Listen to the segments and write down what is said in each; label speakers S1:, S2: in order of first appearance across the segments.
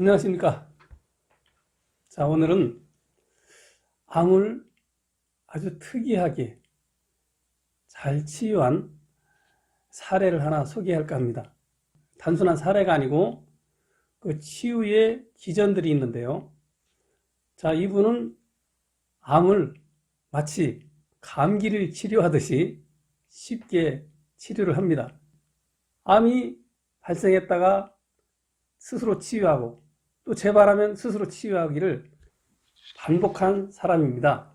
S1: 안녕하십니까. 자, 오늘은 암을 아주 특이하게 잘 치유한 사례를 하나 소개할까 합니다. 단순한 사례가 아니고 그 치유의 기전들이 있는데요. 자, 이분은 암을 마치 감기를 치료하듯이 쉽게 치료를 합니다. 암이 발생했다가 스스로 치유하고 또 재발하면 스스로 치유하기를 반복한 사람입니다.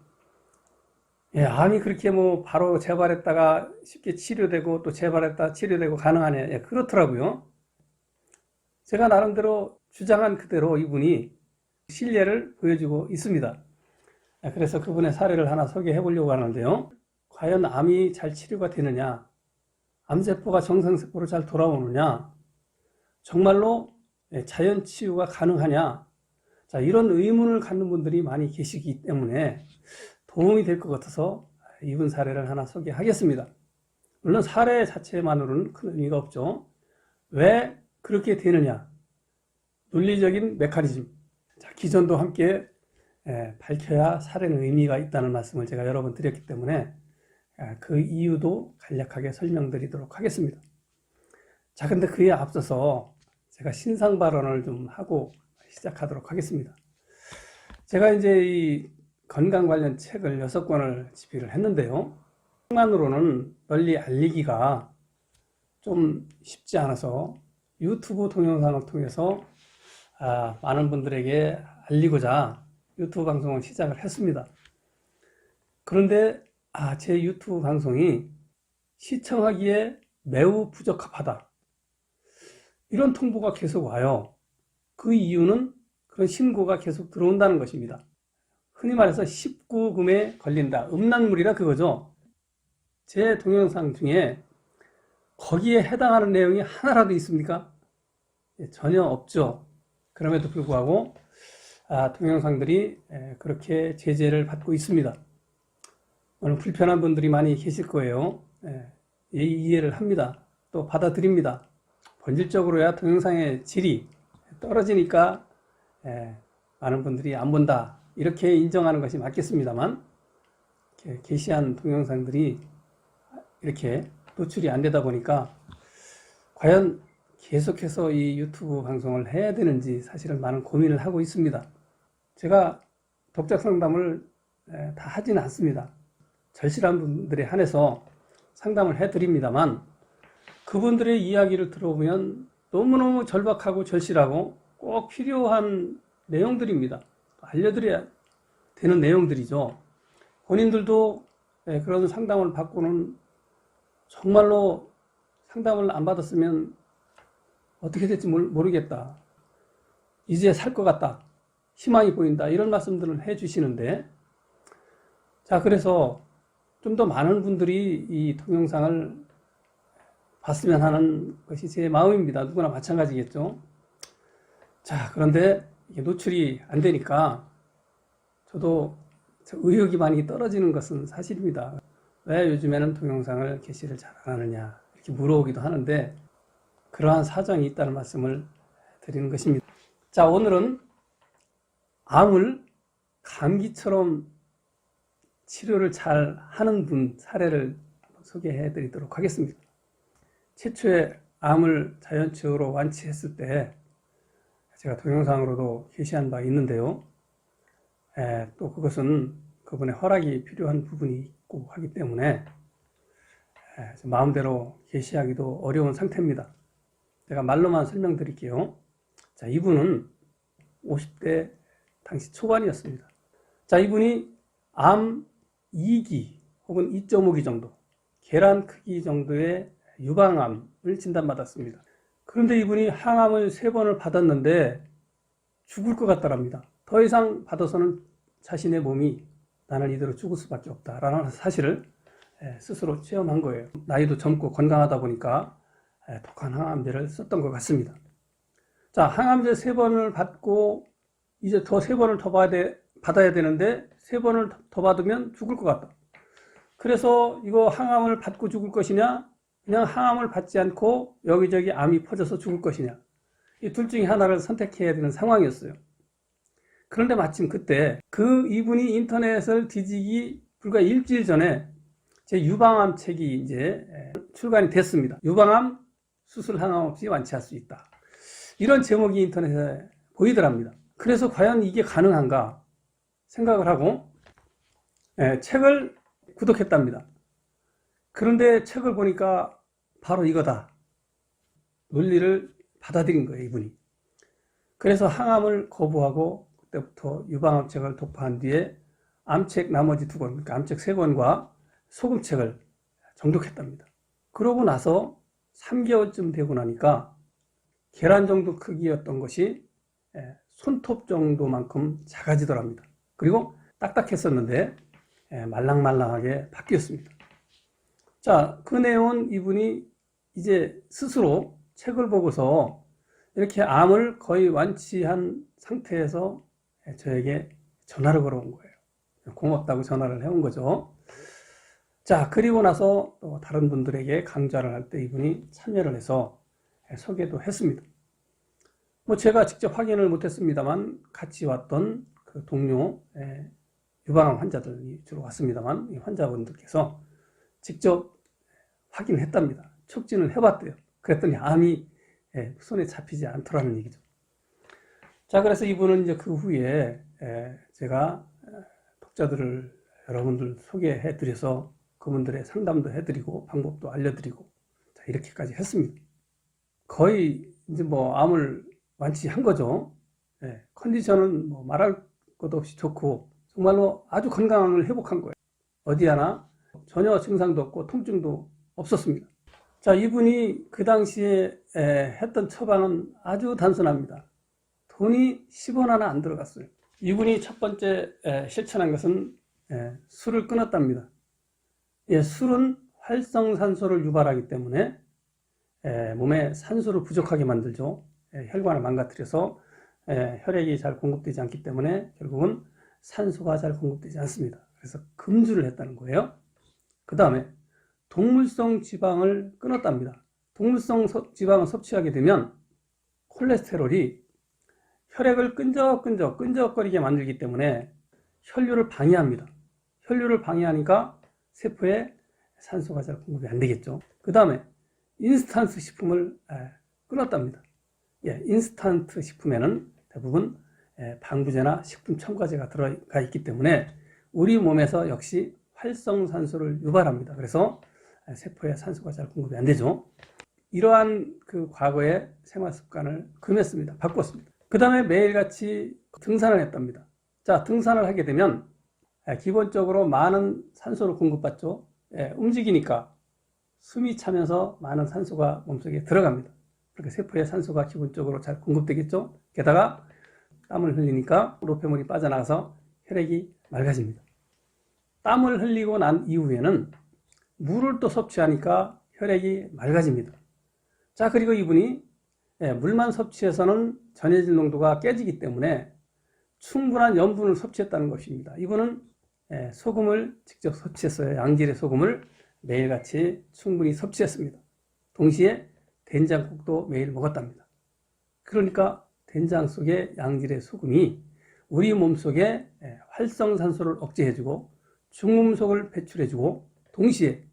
S1: 예, 암이 그렇게 뭐 바로 재발했다가 쉽게 치료되고 또 재발했다 치료되고 가능하냐? 예, 그렇더라고요. 제가 나름대로 주장한 그대로 이분이 신뢰를 보여주고 있습니다. 예, 그래서 그분의 사례를 하나 소개해 보려고 하는데요. 과연 암이 잘 치료가 되느냐? 암세포가 정상세포로 잘 돌아오느냐? 정말로 예, 자연 치유가 가능하냐? 자, 이런 의문을 갖는 분들이 많이 계시기 때문에 도움이 될 것 같아서 이분 사례를 하나 소개하겠습니다. 물론 사례 자체만으로는 큰 의미가 없죠. 왜 그렇게 되느냐? 논리적인 메커니즘. 자, 기존도 함께 예, 밝혀야 사례는 의미가 있다는 말씀을 제가 여러 번 드렸기 때문에 아, 그 이유도 간략하게 설명드리도록 하겠습니다. 자, 근데 그에 앞서서 제가 신상 발언을 좀 하고 시작하도록 하겠습니다. 제가 이제 이 건강 관련 책을 여섯 권을 집필을 했는데요. 책만으로는 널리 알리기가 좀 쉽지 않아서 유튜브 동영상을 통해서 아, 많은 분들에게 알리고자 유튜브 방송을 시작을 했습니다. 그런데 아, 제 유튜브 방송이 시청하기에 매우 부적합하다. 이런 통보가 계속 와요. 그 이유는 그런 신고가 계속 들어온다는 것입니다. 흔히 말해서 19금에 걸린다. 음란물이라 그거죠. 제 동영상 중에 거기에 해당하는 내용이 하나라도 있습니까? 예, 전혀 없죠. 그럼에도 불구하고 아, 동영상들이 예, 그렇게 제재를 받고 있습니다. 오늘 불편한 분들이 많이 계실 거예요. 예, 이해를 합니다. 또 받아들입니다. 본질적으로야 동영상의 질이 떨어지니까 예, 많은 분들이 안 본다 이렇게 인정하는 것이 맞겠습니다만 게시한 동영상들이 이렇게 노출이 안 되다 보니까 과연 계속해서 이 유튜브 방송을 해야 되는지 사실은 많은 고민을 하고 있습니다. 제가 독자 상담을 다 하지는 않습니다. 절실한 분들에 한해서 상담을 해드립니다만 그분들의 이야기를 들어보면 너무너무 절박하고 절실하고 꼭 필요한 내용들입니다. 알려드려야 되는 내용들이죠. 본인들도 예, 그런 상담을 받고는 정말로 상담을 안 받았으면 어떻게 될지 모르겠다. 이제 살 것 같다. 희망이 보인다. 이런 말씀들을 해 주시는데, 자, 그래서 좀 더 많은 분들이 이 동영상을 봤으면 하는 것이 제 마음입니다. 누구나 마찬가지겠죠. 자, 그런데 노출이 안 되니까 저도 의욕이 많이 떨어지는 것은 사실입니다. 왜 요즘에는 동영상을 게시를 잘 안 하느냐 이렇게 물어오기도 하는데 그러한 사정이 있다는 말씀을 드리는 것입니다. 자, 오늘은 암을 감기처럼 치료를 잘 하는 분 사례를 소개해 드리도록 하겠습니다. 최초의 암을 자연치유로 완치했을 때 제가 동영상으로도 게시한 바 있는데요. 에, 또 그것은 그분의 허락이 필요한 부분이 있고 하기 때문에 에, 마음대로 게시하기도 어려운 상태입니다. 제가 말로만 설명드릴게요. 자, 이분은 50대 당시 초반이었습니다. 자, 이분이 암 2기 혹은 2.5기 정도, 계란 크기 정도의 유방암을 진단받았습니다. 그런데 이분이 항암을 세 번을 받았는데 죽을 것 같다랍니다. 더 이상 받아서는 자신의 몸이 나는 이대로 죽을 수밖에 없다라는 사실을 예, 스스로 체험한 거예요. 나이도 젊고 건강하다 보니까 예, 독한 항암제를 썼던 것 같습니다. 자, 항암제 세 번을 받고 이제 더 세 번을 더 받아야 되는데 세 번을 더 받으면 죽을 것 같다. 그래서 이거 항암을 받고 죽을 것이냐 그냥 항암을 받지 않고 여기저기 암이 퍼져서 죽을 것이냐. 이 둘 중에 하나를 선택해야 되는 상황이었어요. 그런데 마침 그때 그 이분이 인터넷을 뒤지기 불과 일주일 전에 제 유방암 책이 이제 출간이 됐습니다. 유방암 수술 항암 없이 완치할 수 있다. 이런 제목이 인터넷에 보이더랍니다. 그래서 과연 이게 가능한가 생각을 하고 예, 책을 구독했답니다. 그런데 책을 보니까 바로 이거다. 논리를 받아들인 거예요, 이분이. 그래서 항암을 거부하고 그때부터 유방암책을 독파한 뒤에 암책 나머지 두 권, 그러니까 암책 세 권과 소금책을 정독했답니다. 그러고 나서 3개월쯤 되고 나니까 계란 정도 크기였던 것이 예, 손톱 정도만큼 작아지더랍니다. 그리고 딱딱했었는데 예, 말랑말랑하게 바뀌었습니다. 자, 그 내용은 이분이 이제 스스로 책을 보고서 이렇게 암을 거의 완치한 상태에서 저에게 전화를 걸어온 거예요. 고맙다고 전화를 해온 거죠. 자, 그리고 나서 또 다른 분들에게 강좌를 할 때 이분이 참여를 해서 소개도 했습니다. 뭐 제가 직접 확인을 못했습니다만 같이 왔던 그 동료 예, 유방암 환자들이 주로 왔습니다만 이 환자분들께서 직접 확인했답니다. 촉진을 해봤대요. 그랬더니 암이 예, 손에 잡히지 않더라는 얘기죠. 자, 그래서 이분은 이제 그 후에 예, 제가 독자들을 여러분들 소개해 드려서 그분들의 상담도 해드리고 방법도 알려드리고 자, 이렇게까지 했습니다. 거의 이제 뭐 암을 완치한 거죠. 예, 컨디션은 뭐 말할 것도 없이 좋고 정말로 아주 건강을 회복한 거예요. 어디 하나 전혀 증상도 없고 통증도 없었습니다. 자, 이분이 그 당시에 에, 했던 처방은 아주 단순합니다. 돈이 10원 하나 안 들어갔어요. 이분이 첫 번째 에, 실천한 것은 에, 술을 끊었답니다. 예, 술은 활성산소를 유발하기 때문에 에, 몸에 산소를 부족하게 만들죠. 에, 혈관을 망가뜨려서 에, 혈액이 잘 공급되지 않기 때문에 결국은 산소가 잘 공급되지 않습니다. 그래서 금주를 했다는 거예요. 그 다음에 동물성 지방을 끊었답니다. 동물성 서- 지방을 섭취하게 되면 콜레스테롤이 혈액을 끈적끈적 끈적거리게 만들기 때문에 혈류를 방해합니다. 혈류를 방해하니까 세포에 산소가 잘 공급이 안 되겠죠. 그 다음에 인스턴트 식품을 에, 끊었답니다. 예, 인스턴트 식품에는 대부분 에, 방부제나 식품 첨가제가 들어가 있기 때문에 우리 몸에서 역시 활성산소를 유발합니다. 그래서 세포에 산소가 잘 공급이 안 되죠. 이러한 그 과거의 생활 습관을 금했습니다. 바꿨습니다. 그 다음에 매일같이 등산을 했답니다. 자, 등산을 하게 되면 예, 기본적으로 많은 산소를 공급받죠. 예, 움직이니까 숨이 차면서 많은 산소가 몸속에 들어갑니다. 그렇게 세포에 산소가 기본적으로 잘 공급되겠죠. 게다가 땀을 흘리니까 노폐물이 빠져나가서 혈액이 맑아집니다. 땀을 흘리고 난 이후에는 물을 또 섭취하니까 혈액이 맑아집니다. 자, 그리고 이분이 예, 물만 섭취해서는 전해질 농도가 깨지기 때문에 충분한 염분을 섭취했다는 것입니다. 이분은 예, 소금을 직접 섭취했어요. 양질의 소금을 매일같이 충분히 섭취했습니다. 동시에 된장국도 매일 먹었답니다. 그러니까 된장 속에 양질의 소금이 우리 몸속에 예, 활성산소를 억제해주고 중금속을 배출해주고 동시에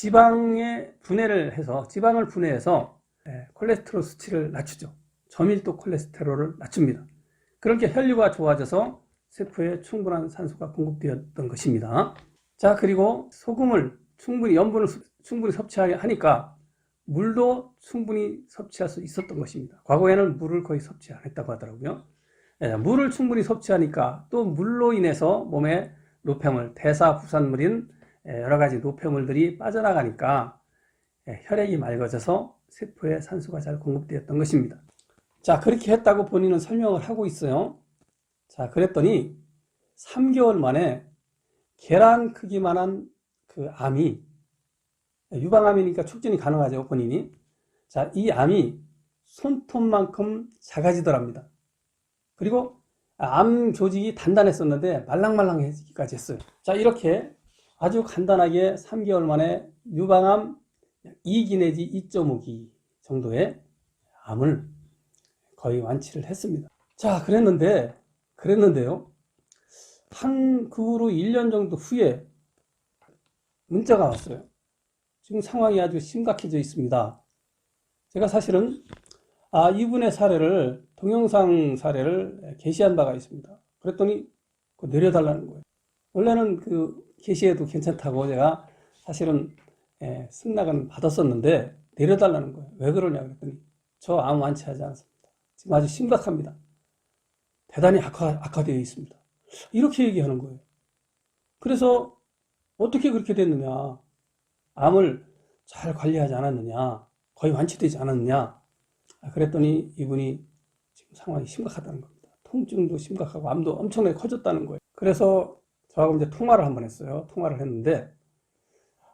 S1: 지방의 분해를 해서 지방을 분해해서 예, 콜레스테롤 수치를 낮추죠. 저밀도 콜레스테롤을 낮춥니다. 그렇게 혈류가 좋아져서 세포에 충분한 산소가 공급되었던 것입니다. 자, 그리고 소금을 충분히 염분을 수- 충분히 섭취하게 하니까 물도 충분히 섭취할 수 있었던 것입니다. 과거에는 물을 거의 섭취 안 했다고 하더라고요. 예, 물을 충분히 섭취하니까 또 물로 인해서 몸에 노폐물, 대사 부산물인 예, 여러 가지 노폐물들이 빠져나가니까 예, 혈액이 맑아져서 세포에 산소가 잘 공급되었던 것입니다. 자, 그렇게 했다고 본인은 설명을 하고 있어요. 자, 그랬더니 3개월 만에 계란 크기만한 그 암이 유방암이니까 촉진이 가능하죠, 본인이. 자, 이 암이 손톱만큼 작아지더랍니다. 그리고 암 조직이 단단했었는데 말랑말랑해지기까지 했어요. 자, 이렇게 아주 간단하게 3개월 만에 유방암 2기 내지 2.5기 정도의 암을 거의 완치를 했습니다. 자, 그랬는데, 그랬는데요. 한 그 후로 1년 정도 후에 문자가 왔어요. 지금 상황이 아주 심각해져 있습니다. 제가 사실은 아, 이분의 사례를 동영상 사례를 게시한 바가 있습니다. 그랬더니 그거 내려달라는 거예요. 원래는 그 게시해도 괜찮다고 제가 사실은 예, 승낙은 받았었는데 내려달라는 거예요. 왜 그러냐 그랬더니 저 암 완치하지 않았습니다. 지금 아주 심각합니다. 대단히 악화, 악화되어 있습니다. 이렇게 얘기하는 거예요. 그래서 어떻게 그렇게 됐느냐? 암을 잘 관리하지 않았느냐? 거의 완치되지 않았느냐? 아, 그랬더니 이분이 지금 상황이 심각하다는 겁니다. 통증도 심각하고 암도 엄청나게 커졌다는 거예요. 그래서 저하고 이제 통화를 한번 했어요. 통화를 했는데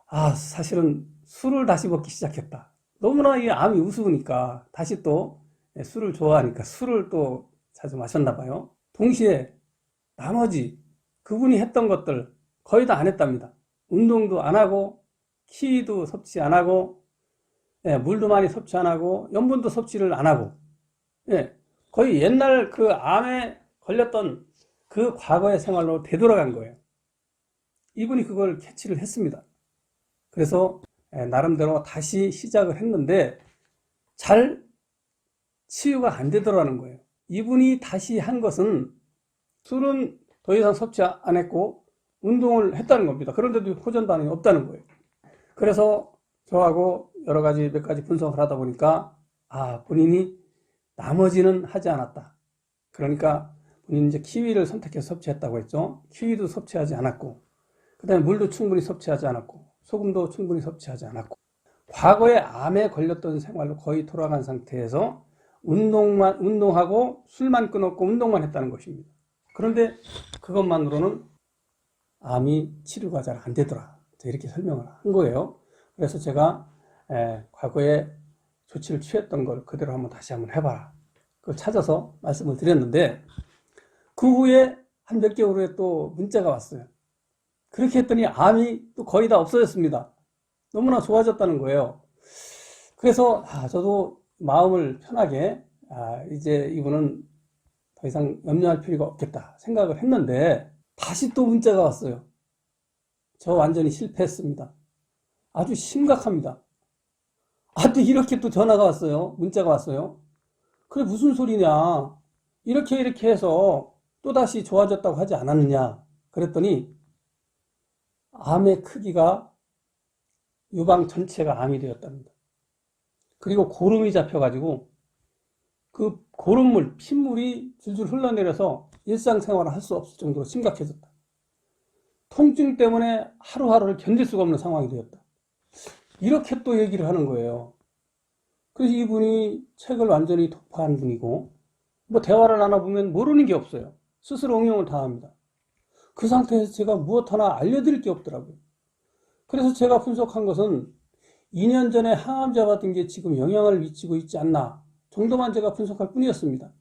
S1: 아 사실은 술을 다시 먹기 시작했다. 너무나 이 암이 우스우니까 다시 또 예, 술을 좋아하니까 술을 또 자주 마셨나 봐요. 동시에 나머지 그분이 했던 것들 거의 다 안 했답니다. 운동도 안 하고 키도 섭취 안 하고 예, 물도 많이 섭취 안 하고 염분도 섭취를 안 하고 예, 거의 옛날 그 암에 걸렸던 그 과거의 생활로 되돌아간 거예요. 이분이 그걸 캐치를 했습니다. 그래서 예, 나름대로 다시 시작을 했는데 잘 치유가 안 되더라는 거예요. 이분이 다시 한 것은 술은 더 이상 섭취 안 했고 운동을 했다는 겁니다. 그런데도 호전 반응이 없다는 거예요. 그래서 저하고 여러 가지 몇 가지 분석을 하다 보니까 아 본인이 나머지는 하지 않았다. 그러니까 본인이 이제 키위를 선택해서 섭취했다고 했죠. 키위도 섭취하지 않았고 그 다음에 물도 충분히 섭취하지 않았고 소금도 충분히 섭취하지 않았고 과거에 암에 걸렸던 생활로 거의 돌아간 상태에서 운동만 운동하고 술만 끊었고 운동만 했다는 것입니다. 그런데 그것만으로는 암이 치료가 잘 안 되더라. 이렇게 설명을 한 거예요. 그래서 제가 에, 과거에 조치를 취했던 걸 그대로 한번 다시 한번 해봐라. 그걸 찾아서 말씀을 드렸는데 그 후에 한 몇 개월 후에 또 문자가 왔어요. 그렇게 했더니 암이 또 거의 다 없어졌습니다. 너무나 좋아졌다는 거예요. 그래서 아, 저도 마음을 편하게 아, 이제 이분은 더 이상 염려할 필요가 없겠다 생각을 했는데 다시 또 문자가 왔어요. 저 완전히 실패했습니다. 아주 심각합니다. 아, 또 이렇게 또 전화가 왔어요. 문자가 왔어요. 그래, 무슨 소리냐. 이렇게 이렇게 해서 또다시 좋아졌다고 하지 않았느냐. 그랬더니 암의 크기가 유방 전체가 암이 되었답니다. 그리고 고름이 잡혀가지고 그 고름물, 핏물이 줄줄 흘러내려서 일상생활을 할 수 없을 정도로 심각해졌다. 통증 때문에 하루하루를 견딜 수가 없는 상황이 되었다. 이렇게 또 얘기를 하는 거예요. 그래서 이분이 책을 완전히 독파한 분이고, 뭐 대화를 나눠보면 모르는 게 없어요. 스스로 응용을 다 합니다. 그 상태에서 제가 무엇 하나 알려드릴 게 없더라고요. 그래서 제가 분석한 것은 2년 전에 항암제 받은 게 지금 영향을 미치고 있지 않나 정도만 제가 분석할 뿐이었습니다.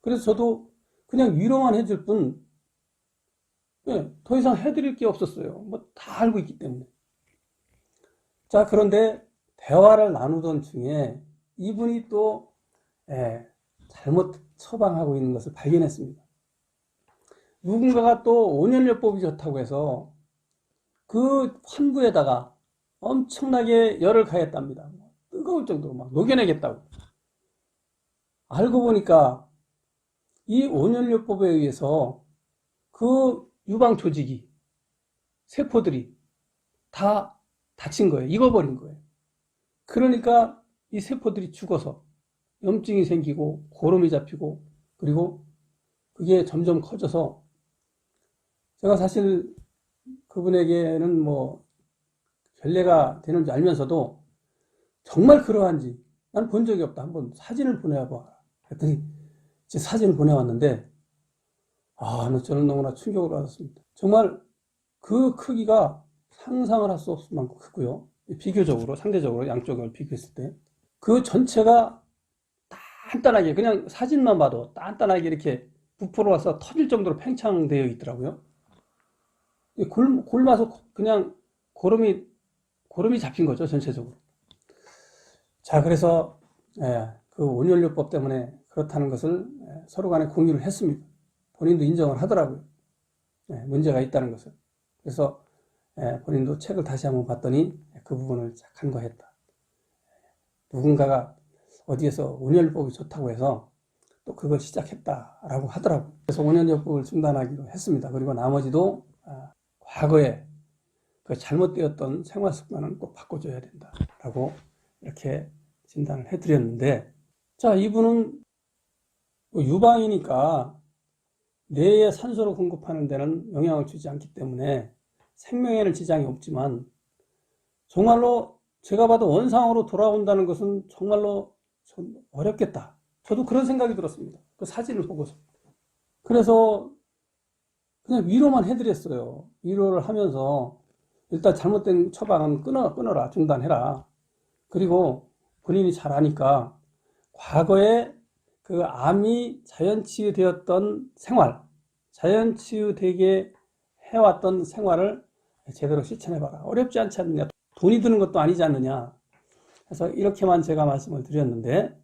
S1: 그래서 저도 그냥 위로만 해줄 뿐, 예, 더 이상 해드릴 게 없었어요. 뭐 다 알고 있기 때문에. 자, 그런데 대화를 나누던 중에 이분이 또 예, 잘못 처방하고 있는 것을 발견했습니다. 누군가가 또 5년요법이 좋다고 해서 그 환부에다가 엄청나게 열을 가했답니다. 뜨거울 정도로 막 녹여내겠다고. 알고 보니까 이 5년요법에 의해서 그 유방 조직이, 세포들이 다 다친 거예요. 익어버린 거예요. 그러니까 이 세포들이 죽어서 염증이 생기고 고름이 잡히고 그리고 그게 점점 커져서 제가 사실 그분에게는 뭐 결례가 되는 줄 알면서도 정말 그러한지 난 본 적이 없다. 한번 사진을 보내봐. 그랬더니 제 사진을 보내왔는데 아, 저는 너무나 충격을 받았습니다. 정말 그 크기가 상상을 할 수 없을 만큼 크고요. 비교적으로, 상대적으로 양쪽을 비교했을 때. 그 전체가 단단하게, 그냥 사진만 봐도 단단하게 이렇게 부풀어 와서 터질 정도로 팽창되어 있더라고요. 골, 골마서 그냥 고름이, 고름이 잡힌 거죠, 전체적으로. 자, 그래서, 예, 그 온열요법 때문에 그렇다는 것을 서로 간에 공유를 했습니다. 본인도 인정을 하더라고요. 예, 문제가 있다는 것을. 그래서 예, 본인도 책을 다시 한번 봤더니 그 부분을 간과했다. 누군가가 어디에서 온열법이 좋다고 해서 또 그걸 시작했다라고 하더라고요. 그래서 온열요법을 중단하기로 했습니다. 그리고 나머지도 아, 과거에 그 잘못되었던 생활 습관은 꼭 바꿔줘야 된다라고 이렇게 진단을 해드렸는데 자 이분은 뭐 유방이니까 뇌에 산소를 공급하는 데는 영향을 주지 않기 때문에 생명에는 지장이 없지만 정말로 제가 봐도 원상으로 돌아온다는 것은 정말로 좀 어렵겠다. 저도 그런 생각이 들었습니다. 그 사진을 보고서. 그래서 그냥 위로만 해드렸어요. 위로를 하면서 일단 잘못된 처방은 끊어, 끊어라. 중단해라. 그리고 본인이 잘 아니까 과거에 그 암이 자연치유되었던 생활, 자연치유되게 해왔던 생활을 제대로 실천해봐라. 어렵지 않지 않느냐. 돈이 드는 것도 아니지 않느냐. 그래서 이렇게만 제가 말씀을 드렸는데,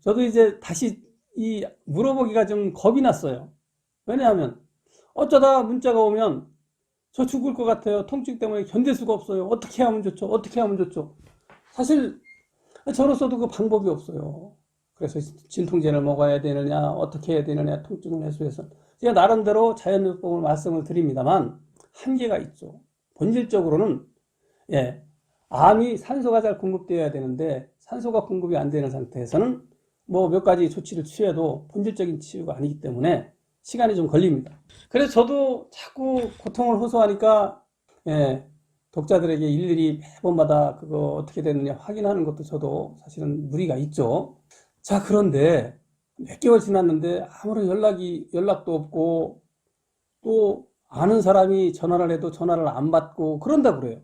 S1: 저도 이제 다시 이 물어보기가 좀 겁이 났어요. 왜냐하면, 어쩌다 문자가 오면, 저 죽을 것 같아요. 통증 때문에 견딜 수가 없어요. 어떻게 하면 좋죠? 어떻게 하면 좋죠? 사실, 저로서도 그 방법이 없어요. 그래서 진통제를 먹어야 되느냐, 어떻게 해야 되느냐, 통증을 해소해서. 제가 나름대로 자연요법을 말씀을 드립니다만, 한계가 있죠. 본질적으로는, 예, 암이 산소가 잘 공급되어야 되는데, 산소가 공급이 안 되는 상태에서는 뭐 몇 가지 조치를 취해도 본질적인 치유가 아니기 때문에 시간이 좀 걸립니다. 그래서 저도 자꾸 고통을 호소하니까, 예, 독자들에게 일일이 매번마다 그거 어떻게 됐느냐 확인하는 것도 저도 사실은 무리가 있죠. 자, 그런데 몇 개월 지났는데 아무런 연락이, 연락도 없고 또 아는 사람이 전화를 해도 전화를 안 받고 그런다 그래요.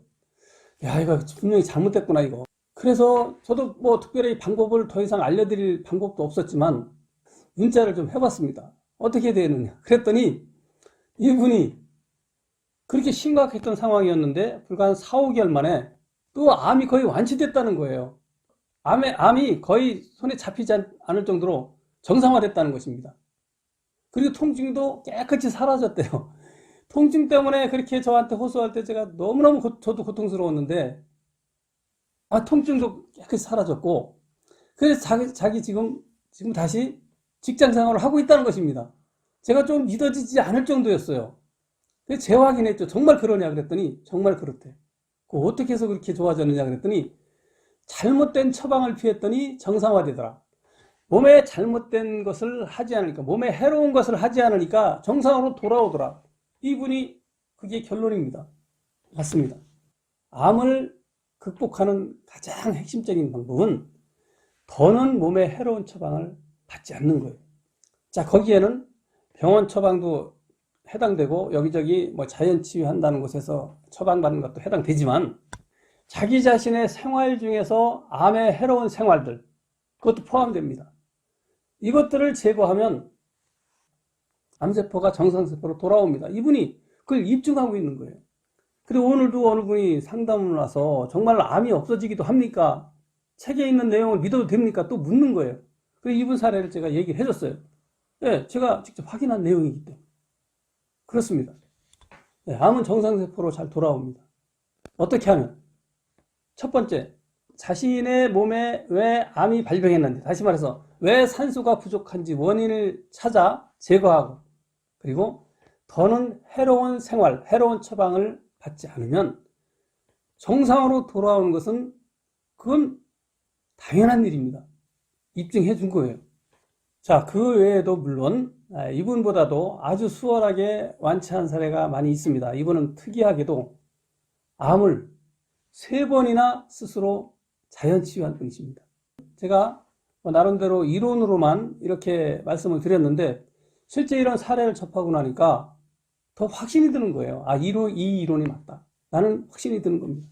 S1: 야, 이거 분명히 잘못됐구나, 이거. 그래서 저도 뭐 특별히 방법을 더 이상 알려드릴 방법도 없었지만 문자를 좀 해봤습니다. 어떻게 되느냐. 그랬더니 이분이 그렇게 심각했던 상황이었는데 불과 한 4, 5개월 만에 또 암이 거의 완치됐다는 거예요. 암의, 암이 거의 손에 잡히지 않을 정도로 정상화됐다는 것입니다. 그리고 통증도 깨끗이 사라졌대요. 통증 때문에 그렇게 저한테 호소할 때 제가 너무너무 고, 저도 고통스러웠는데, 아, 통증도 깨끗이 사라졌고, 그래서 자기, 자기 지금, 지금 다시 직장 생활을 하고 있다는 것입니다. 제가 좀 믿어지지 않을 정도였어요. 그래서 재확인했죠. 정말 그러냐 그랬더니, 정말 그렇대. 그 어떻게 해서 그렇게 좋아졌느냐 그랬더니, 잘못된 처방을 피했더니 정상화되더라. 몸에 잘못된 것을 하지 않으니까, 몸에 해로운 것을 하지 않으니까 정상으로 돌아오더라. 이분이 그게 결론입니다. 맞습니다. 암을 극복하는 가장 핵심적인 방법은 더는 몸에 해로운 처방을 받지 않는 거예요. 자, 거기에는 병원 처방도 해당되고 여기저기 뭐 자연 치유한다는 곳에서 처방받는 것도 해당되지만 자기 자신의 생활 중에서 암의 해로운 생활들, 그것도 포함됩니다. 이것들을 제거하면 암세포가 정상세포로 돌아옵니다. 이분이 그걸 입증하고 있는 거예요. 그리고 오늘도 어느 분이 상담을 와서 정말 암이 없어지기도 합니까? 책에 있는 내용을 믿어도 됩니까? 또 묻는 거예요. 그래서 이분 사례를 제가 얘기를 해줬어요. 예, 제가 직접 확인한 내용이기 때문에. 그렇습니다. 예, 암은 정상세포로 잘 돌아옵니다. 어떻게 하면? 첫 번째, 자신의 몸에 왜 암이 발병했는지, 다시 말해서 왜 산소가 부족한지 원인을 찾아 제거하고, 그리고 더는 해로운 생활, 해로운 처방을 받지 않으면 정상으로 돌아오는 것은 그건 당연한 일입니다. 입증해 준 거예요. 자, 그 외에도 물론 이분보다도 아주 수월하게 완치한 사례가 많이 있습니다. 이분은 특이하게도 암을 세 번이나 스스로 자연 치유한 분이십니다. 제가 뭐 나름대로 이론으로만 이렇게 말씀을 드렸는데 실제 이런 사례를 접하고 나니까 더 확신이 드는 거예요. 아, 이론, 이 이론이 맞다. 나는 확신이 드는 겁니다.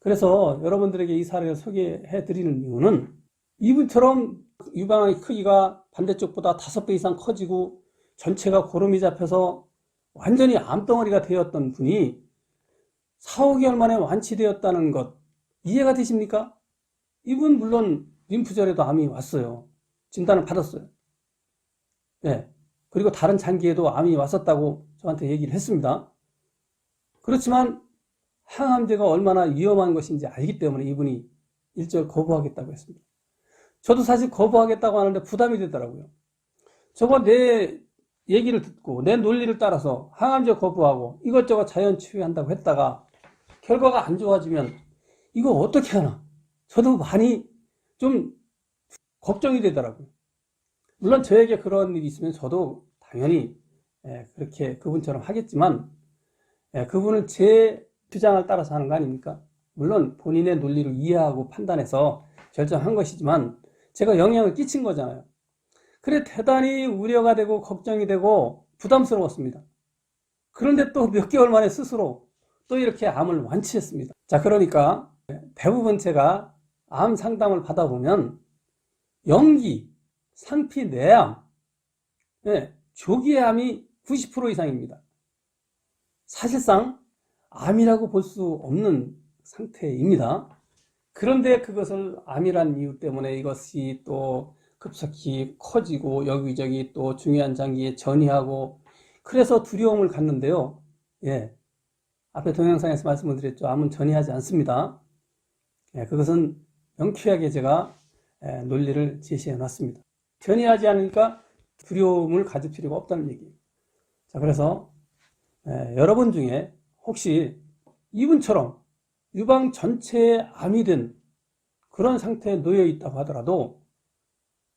S1: 그래서 여러분들에게 이 사례를 소개해 드리는 이유는 이분처럼 유방의 크기가 반대쪽보다 다섯 배 이상 커지고 전체가 고름이 잡혀서 완전히 암덩어리가 되었던 분이 4, 5개월 만에 완치되었다는 것 이해가 되십니까? 이분 물론 림프절에도 암이 왔어요. 진단을 받았어요. 예. 그리고 다른 장기에도 암이 왔었다고 저한테 얘기를 했습니다. 그렇지만 항암제가 얼마나 위험한 것인지 알기 때문에 이분이 일절 거부하겠다고 했습니다. 저도 사실 거부하겠다고 하는데 부담이 되더라고요. 저거 내 얘기를 듣고 내 논리를 따라서 항암제 거부하고 이것저것 자연 치유한다고 했다가 결과가 안 좋아지면 이거 어떻게 하나? 저도 많이 좀 걱정이 되더라고요. 물론 저에게 그런 일이 있으면 저도 당연히 예, 그렇게 그분처럼 하겠지만 예, 그분은 제 주장을 따라서 하는 거 아닙니까? 물론 본인의 논리를 이해하고 판단해서 결정한 것이지만 제가 영향을 끼친 거잖아요. 그래 대단히 우려가 되고 걱정이 되고 부담스러웠습니다. 그런데 또 몇 개월 만에 스스로 또 이렇게 암을 완치했습니다. 자, 그러니까 대부분 제가 암 상담을 받아보면 연기, 상피, 내암, 예, 조기의 암이 90% 이상입니다. 사실상 암이라고 볼 수 없는 상태입니다. 그런데 그것을 암이란 이유 때문에 이것이 또 급속히 커지고 여기저기 또 중요한 장기에 전이하고 그래서 두려움을 갖는데요. 예. 앞에 동영상에서 말씀을 드렸죠. 암은 전이하지 않습니다. 예, 그것은 명쾌하게 제가 예, 논리를 제시해 놨습니다. 전이하지 않으니까 두려움을 가질 필요가 없다는 얘기예요. 자, 그래서 예, 여러분 중에 혹시 이분처럼 유방 전체에 암이 된 그런 상태에 놓여 있다고 하더라도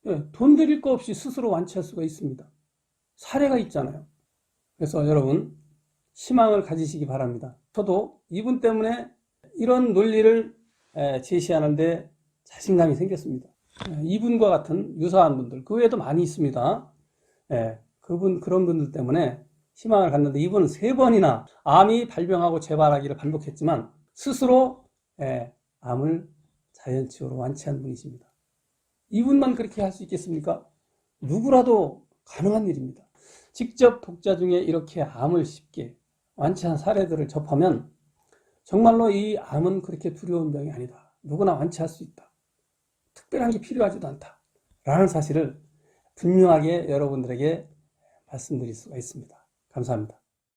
S1: 예, 돈 들일 거 없이 스스로 완치할 수가 있습니다. 사례가 있잖아요. 그래서 여러분 희망을 가지시기 바랍니다. 저도 이분 때문에 이런 논리를 예, 제시하는데 자신감이 생겼습니다. 예, 이분과 같은 유사한 분들 그 외에도 많이 있습니다. 예, 그분 그런 분들 때문에 희망을 갖는데 이분은 세 번이나 암이 발병하고 재발하기를 반복했지만 스스로 예, 암을 자연치유로 완치한 분이십니다. 이분만 그렇게 할 수 있겠습니까? 누구라도 가능한 일입니다. 직접 독자 중에 이렇게 암을 쉽게 완치한 사례들을 접하면 정말로 이 암은 그렇게 두려운 병이 아니다. 누구나 완치할 수 있다. 특별한 게 필요하지도 않다. 라는 사실을 분명하게 여러분들에게 말씀드릴 수가 있습니다. 감사합니다.